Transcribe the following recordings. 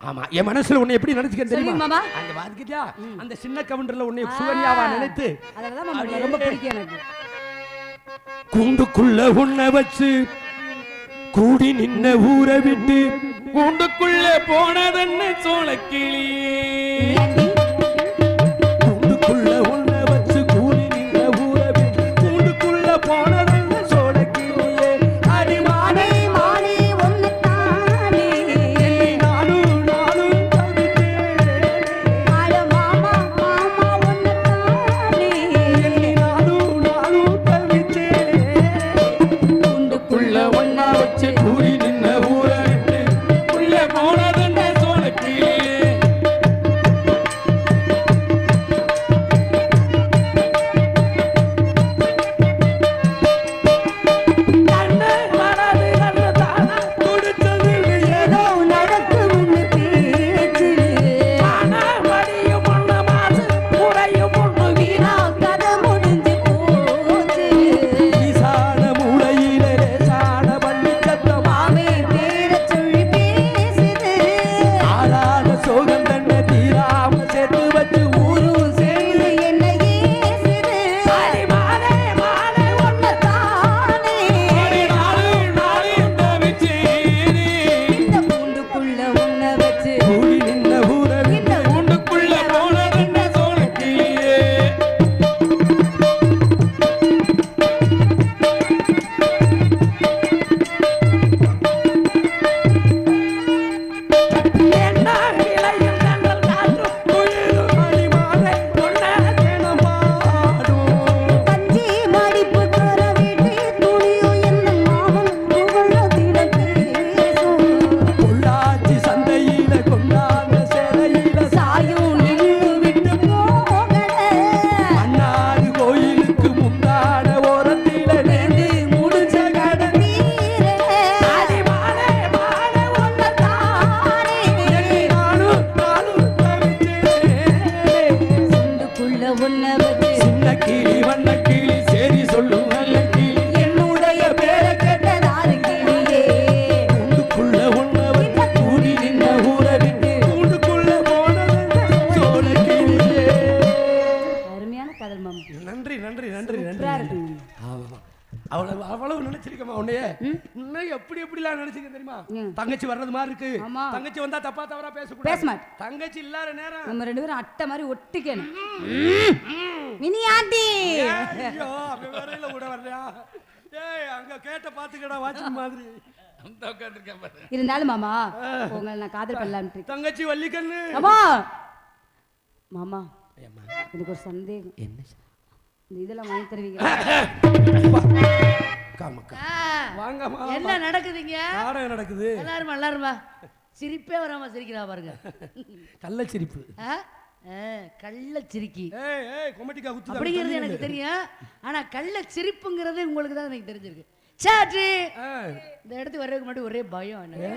ஆமா. என் மனசுல உன்னை எப்படி நினைச்சுக்க தெரியுமா. அங்க பாத்துக்கிட்டியா அந்த சின்ன கவுண்டர்ல உன்னை சுகன்யாவா நினைத்து ரொம்ப பிடிக்கும் எனக்கு. கூண்டுக்குள்ள உன்னை வச்சு கூடி நின்ன ஊரை விட்டு கூண்டுக்குள்ள போனதன்னு சோளக்கிளி நினைச்சிருக்க தெரியுமா. தங்கச்சி வர்றது மாதிரி இருக்கு. தங்கச்சி வந்தா தப்பா தவறா பேசக்கூடாது. பேச மாட்டேன். தங்கச்சி இல்லாத நேரம். நம்ம ரெண்டு பேரும் அட்டை மாதிரி ஒட்டிக்கணும். Mini aunty. ஐயோ அப்ப வரையில விட வர்றியா ஏய் அங்க கேட்ட பாத்துக்கடா வாட்சி மாதிரி. இருந்தாலும் மாமா உங்களை நான் காதல் பண்ணலான்ட்டு தங்கச்சி வள்ளிக்கண்ணு. அம்மா மாமா எனக்கு ஒரு சந்தேகம். என்ன? இந்த இதெல்லாம் வாங்கி தருவீங்க வாங்கம்மா என்ன நடக்குதுங்க? நாடகம் நடக்குது? எல்லாரும் எல்லாருமா சிரிப்பே வராம சிரிக்கிறா பாருங்க. கள்ளச்சிரிப்பு. ஆ? ஆ, கள்ள சிரிக்கி அப்படிங்கிறது எனக்கு தெரியும். ஆனா கள்ள சிரிப்புங்கிறது உங்களுக்கு தான் எனக்கு தெரிஞ்சிருக்கு. சாட்சி! இந்த இடத்துக்கு வர்றதுக்கு முன்னாடி ஒரே பயம் எனக்கு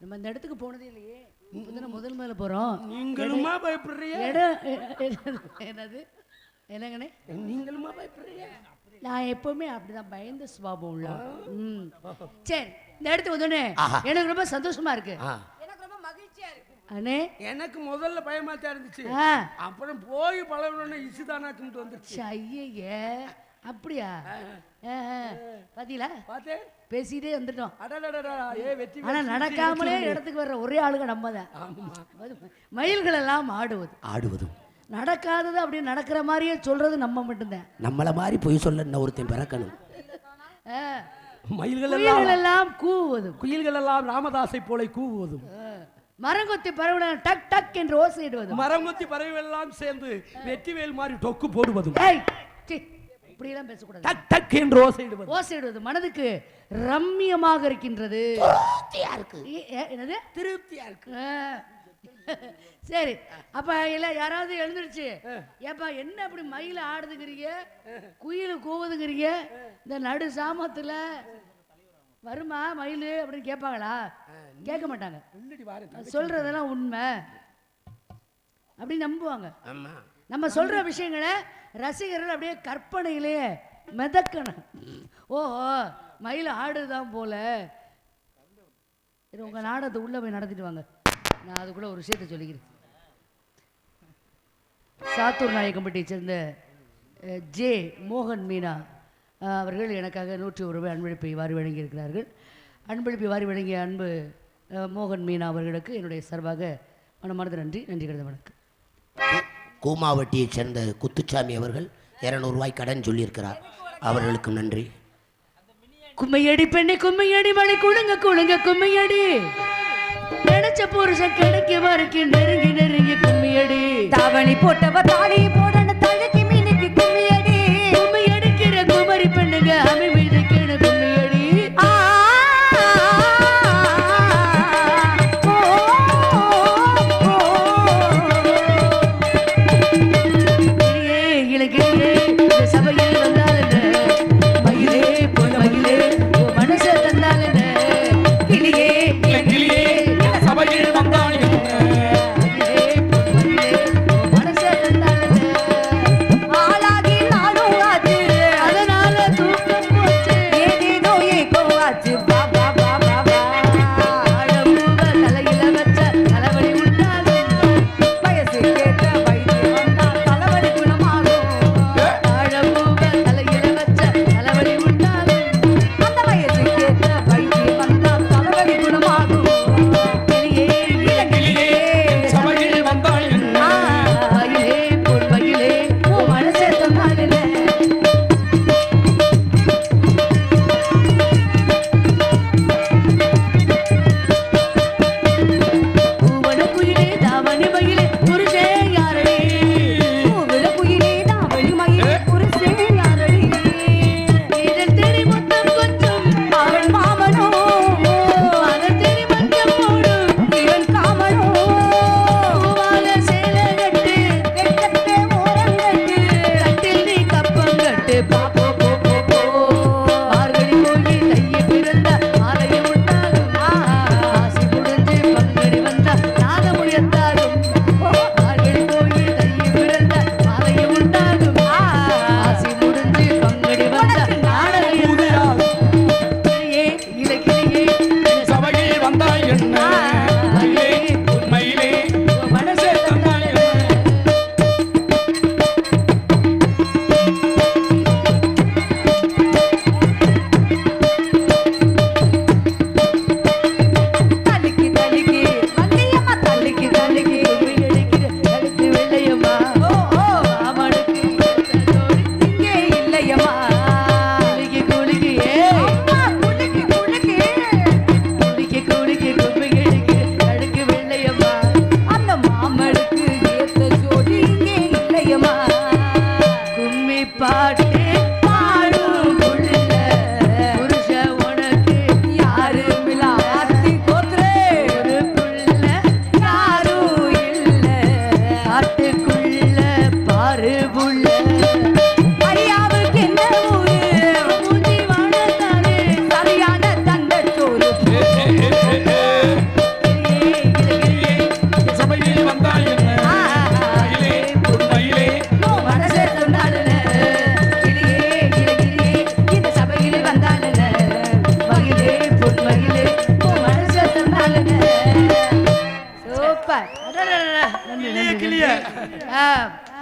நம்ம இந்த இடத்துக்கு போனதே இல்லையே. முதல் முதல்ல போறோம். நீங்களுமா பயப்படுறீங்க இடம் என்னது? என்னங்கண்ணே? நீங்களுமா பயப்படுறீங்க நான் எப்பவுமே அப்படிதான் பயந்த சுபாவம் உள்ள ம். சரி இந்த இடத்துக்கு வந்தோடனே எனக்கு ரொம்ப சந்தோஷமா இருக்கு. அண்ணே. எனக்கு முதல்ல பயமாத்தான் இருந்துச்சு. ஆ. அப்புறம் போய் பழகணும்னு இசுதானாக்குன்ட்டு வந்துருச்சு. ஐயே அப்படியா. பாத்தீங்களா? பார்த்தேன் பேசிட்டே வந்துட்டோம். ஆனா நடக்காமலே இடத்துக்கு வர்ற ஒரே ஆளுங்க நம்ம தான் மயில்கள் எல்லாம் ஆடுவது. ஆடுவதும். நடக்காதது அப்படியே நடக்கிற மாதிரியே சொல்றது நம்ம மட்டும்தான். நம்மள மாதிரி பொய் சொல்ல இன்னும் ஒருத்தன் பிறக்கணும். மயில்கள் எல்லாம் எல்லாம் கூவுவதும். குயில்கள் எல்லாம் ராமதாசை போல கூவுவதும். மரங்கொத்தி பறவைகள் டக் டக் என்று ஓசையிடுவதும். மரங்கொத்தி பறவைகள் எல்லாம் சேர்ந்து வெற்றிவேல் மாதிரி டொக்கு போடுவதும். இப்படியெல்லாம் பேசக்கூடாது. டக் டக் என்று ஓசையிடுவது ஓசையிடுவது மனதுக்கு ரம்மியமாக இருக்கின்றது. ஏ- ஏ- என்னது? திருப்தியா இருக்கு. சரி அப்ப இல்ல யாராவது எழுந்துருச்சு. ஏப்பா என்ன அப்படி மயில ஆடுதுங்கிறீங்க? குயில் கூவுதுங்கிறீங்க? இந்த நடு சாமத்துல வருமா மயில் அப்படின்னு கேட்பாங்களா? கேட்க மாட்டாங்க. சொல்றதெல்லாம் உண்மை. அப்படி நம்புவாங்க. ஆமா. நம்ம சொல்ற விஷயங்களை ரசிகர்கள் அப்படியே கற்பனையிலேயே மிதக்கணும். ஓஹோ மயில் ஆடுதான் போல. உங்க நாடகத்தை உள்ள போய் நடத்திட்டு வாங்க. நான் அதுக்குள்ள ஒரு விஷயத்தை சொல்லிக்கிறேன். சாத்தூர் நாயக்கம்பட்டியை சேர்ந்த ஜே மோகன் மீனா அவர்கள் எனக்காக நூற்றி ஒரு ரூபாய் அன்பளிப்பை வாரி வழங்கியிருக்கிறார்கள். அன்பளிப்பை வாரி வழங்கிய அன்பு மோகன் மீனா அவர்களுக்கு என்னுடைய சார்பாக மனமார்ந்த நன்றி நன்றி கருத வணக்கம். கூ- கூமாவட்டியைச் சேர்ந்த குத்துச்சாமி அவர்கள் இரநூறுவாய் கடன் சொல்லியிருக்கிறார். அவர்களுக்கும் நன்றி. கும்மையடி பெண்ணை கும்மையடி மலை குழுங்க குழுங்க கும்மையடி. நினைச்ச புருஷன் கிடைக்க வரைக்கும் நெருங்கி நெருங்கி கும்மியடி தாவணி போட்டவ தாலி போடணும் தழுக்கி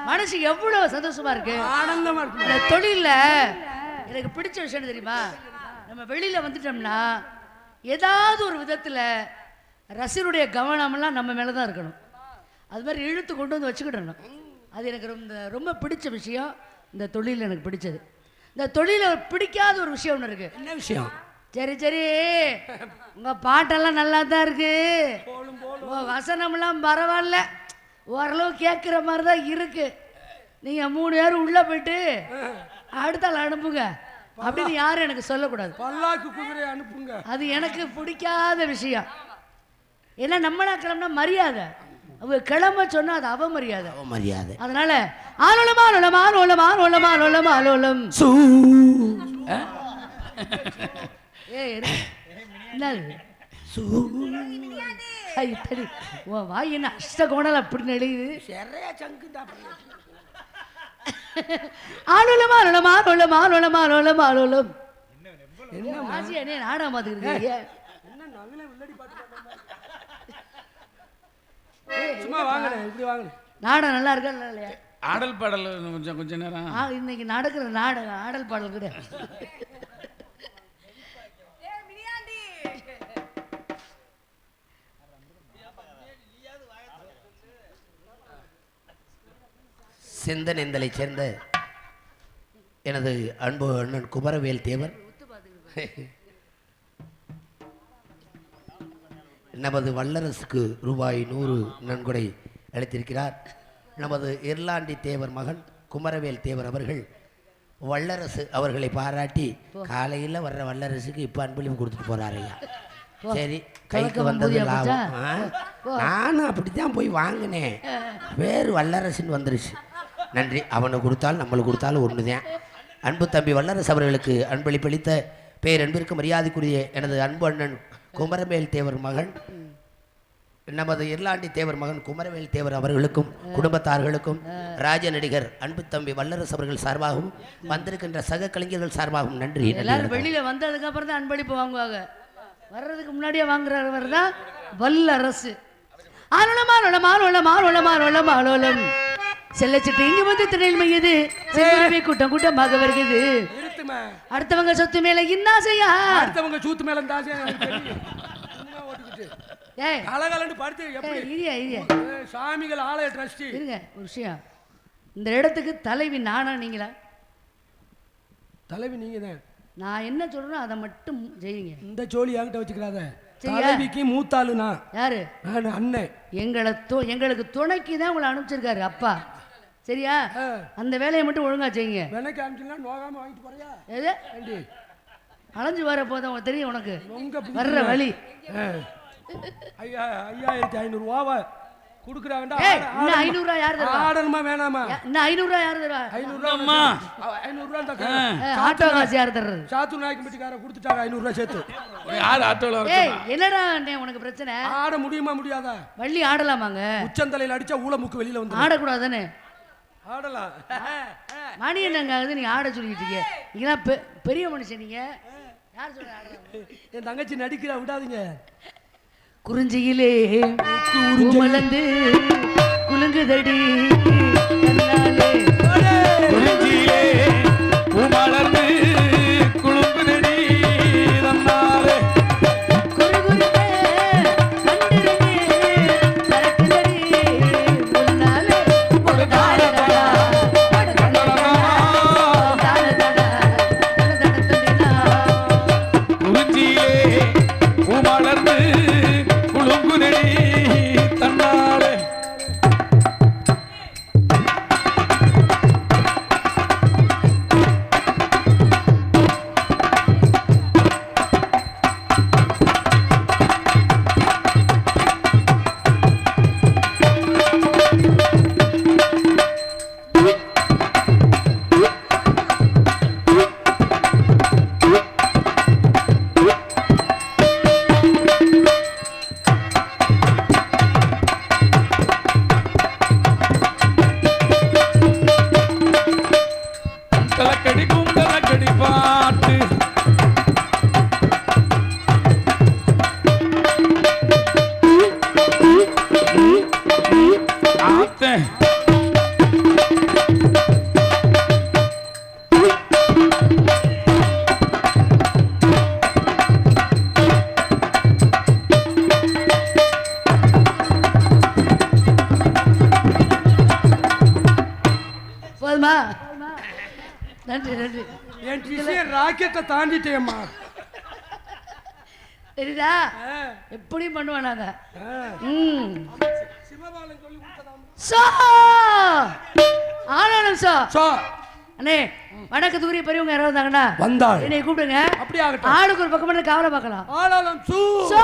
மனசு எவ்வளவு சந்தோஷமா இருக்கு? ஆனந்தமா இருக்கு. இந்த தொழில்ல எனக்கு பிடிச்ச விஷயம் தெரியுமா? நம்ம வெளியில வந்துட்டோம்னா ஏதாவது ஒரு விதத்துல ரசிகருடைய கவனமெல்லாம் நம்ம மேல தான் இருக்கணும். அது மாதிரி இழுத்து கொண்டு வந்து வச்சுக்கிடணும். அது எனக்கு ரொம்ப ரொம்ப பிடிச்ச விஷயம். இந்த தொழில் எனக்கு பிடிச்சது. இந்த தொழில பிடிக்காத ஒரு விஷயம் ஒன்று இருக்கு. என்ன விஷயம்? சரி சரி. உங்க பாட்டெல்லாம் நல்லா தான் இருக்கு வசனம்லாம் பரவாயில்ல. ஓரளவு கேட்குற மாதிரி தான் இருக்கு. நீங்க மூணு பேரும் உள்ள போயிட்டு அடுத்த ஆள் அனுப்புங்க. அப்படின்னு யாரும் எனக்கு சொல்லக்கூடாது. பல்லாக்கு குதிரை அனுப்புங்க. அது எனக்கு பிடிக்காத விஷயம். ஏன்னா நம்மளா கிளம்புனா மரியாதை. அவங்க கிளம்ப சொன்னா அது அவமரியாதை. மரியாதை அதனால ஆலோலம் ஆலோலம் ஆலோலம் ஆலோலம் ஆலோலம் ஆலோலம் சூ. ஏய் இரு. என்னது? சூ. ஐ, தடி உன் வாய் என்ன அஷ்ட கோணல் அப்படி. நெளியுது சரியா சங்கு ஆலோலம் ஆலோலம் ஆலோலம் ஆலோலம் ஆலோலம் ஆலோலம் என்ன ஆசியா நீ நாடகம் பார்த்துக்கிட்டு சும்மா வாங்கினேன் இப்படி வாங்கினேன். நாடகம் நல்லா இருக்கா நல்லா இல்லையா? ஆடல் பாடல் கொஞ்சம் கொஞ்ச நேரம். ஆ, இன்னைக்கு நடக்கிற நாடகம் ஆடல் பாடல் கூட செந்தனெந்தலை சேர்ந்த எனது அன்பு அண்ணன் குமரவேல் தேவர். நமது வல்லரசுக்கு ரூபாய் நூறு நன்கொடை அளித்திருக்கிறார். நமது இர்லாண்டி தேவர் மகன் குமரவேல் தேவர் அவர்கள் வல்லரசு அவர்களை பாராட்டி காலையில் வர்ற வல்லரசுக்கு இப்போ அன்பளிப்பு கொடுத்துட்டு போறாரு ஐயா. சரி கைக்கு வந்தது லாபம்? நானும் அப்படித்தான் போய் வாங்கினேன். வேறு வல்லரசுன்னு வந்துருச்சு. நன்றி. அவனுக்கு கொடுத்தாலும் நம்மளுக்கு கொடுத்தாலும் ஒன்றுதான் அன்பு தம்பி வல்லரசு அவர்களுக்கு அன்பளிப்பளித்த பேரன்பிற்கு மரியாதைக்குரிய எனது அன்பு அண்ணன் குமரவேல் தேவர் மகன் நமது இர்லாண்டி தேவர் மகன் குமரவேல் தேவர் அவர்களுக்கும் குடும்பத்தார்களுக்கும் ராஜ நடிகர் அன்பு தம்பி வல்லரசு அவர்கள் சார்பாகவும் வந்திருக்கின்ற சக கலைஞர்கள் சார்பாகவும் நன்றி எல்லாரும். வெளியில வந்ததுக்கு அப்புறம் தான் அன்பளிப்பு வாங்குவாங்க. வர்றதுக்கு முன்னாடியே வாங்குறவர் தான் வல்லரசு. ஆரோளமா ரோளமா ரோளமா ரோளமா ரோளமா ரோளம் செல்லச்சிட்டு. இங்க வந்து திரையில் மையது செல்வரவே கூட்டம் கூட்டமாக வருகிறது. அடுத்தவங்க சொத்து மேல இன்னாசையா? அடுத்தவங்க சூத்து மேல இருந்தாசே எனக்கு தெரியும். சும்மா ஓட்டுக்கிட்டு. ஏய். கலகலன்னு படுத்து எப்படி? இரியா இரியா சாமிகள் ஆலய ட்ரஸ்டி. இருங்க ஒரு விஷயம். இந்த இடத்துக்கு தலைவி நானா நீங்களா? தலைவி நீங்க தான். நான் என்ன சொல்றேனோ அதை மட்டும் செய்யுங்க. இந்த ஜோலி என்கிட்ட வச்சுக்கிறாத? தலைவிக்கு மூத்தாளு நான் யாரு? நான் அண்ணன். எங்களை எங்களுக்கு துணைக்கு தான் உங்களை அனுப்பிச்சிருக்காரு அப்பா. சரியா. அந்த வேலையை மட்டும் ஒழுங்கா செய்யுங்க. விலைக்கு அனுப்பிச்சுலாம் நோகாம வாங்கிட்டு போறியா? எது? அலைஞ்சு வர போதும் தெரியும் உனக்கு. உங்க வர்ற வழி. ஆ. ஐயா ஐயாயிரத்தி ஐநூறு ரூபாவா கொடுக்குறாங்கடா ஏய் இன்னும் ஐநூறுரூவா யார் தருவா? ஆடணுமா வேணாமா? யா- இன்னும் ஐநூறுரூவா யார் தருவா? ஐநூறுரூவா அம்மா. ஐநூறுரூவா இந்த ஏ, ஆட்டோ காசு யார் தர்றது? சாத்தூர் நாய்க்கு மட்டுக்கார கொடுத்துட்டாங்க ஐநூறுரூவா சேர்த்து. யார் ஆட்டோல வர ஏய் என்னடா உனக்கு பிரச்சனை? ஆட முடியுமா முடியாதா? வள்ளி ஆடலாமாங்க? உச்சந்தலையில் அடிச்சா ஊழ முக்கு வெளியில வந்து ஆடக்கூடாதானே ஆடலாம். மணி என்னங்க ஆகுது? நீங்க ஆட சொல்லிட்டு இருக்கீங்க. நீங்களாம் பெ- பெரிய மனுஷன் நீங்க. யார் சொல்ற ஆடலாம் என் தங்கச்சி நடிக்கிறா விடாதீங்க. குறிஞ்சியிலே மலர்ந்து குலுங்குதடி குறிஞ்சியிலே பூமலர்ந்து நன்றி நன்றி. என் விஷயம் ராக்கெட்டை தாண்டிட்டேம்மா. தெரியுதா? ஆ, எப்படியும் பண்ணுவோம் நாங்க. ம். சோ! ஆனாலும் சோ. சோ. அண்ணே வடக்கு தூரிய பெரியவங்க யாராவது இருந்தாங்கன்னா வந்தாள் என்னை கூப்பிடுங்க. அப்படி ஆகட்டும் ஆளுக்கு ஒரு பக்கம் காவலை பார்க்கலாம். ஆளாளம் சூ. சோ.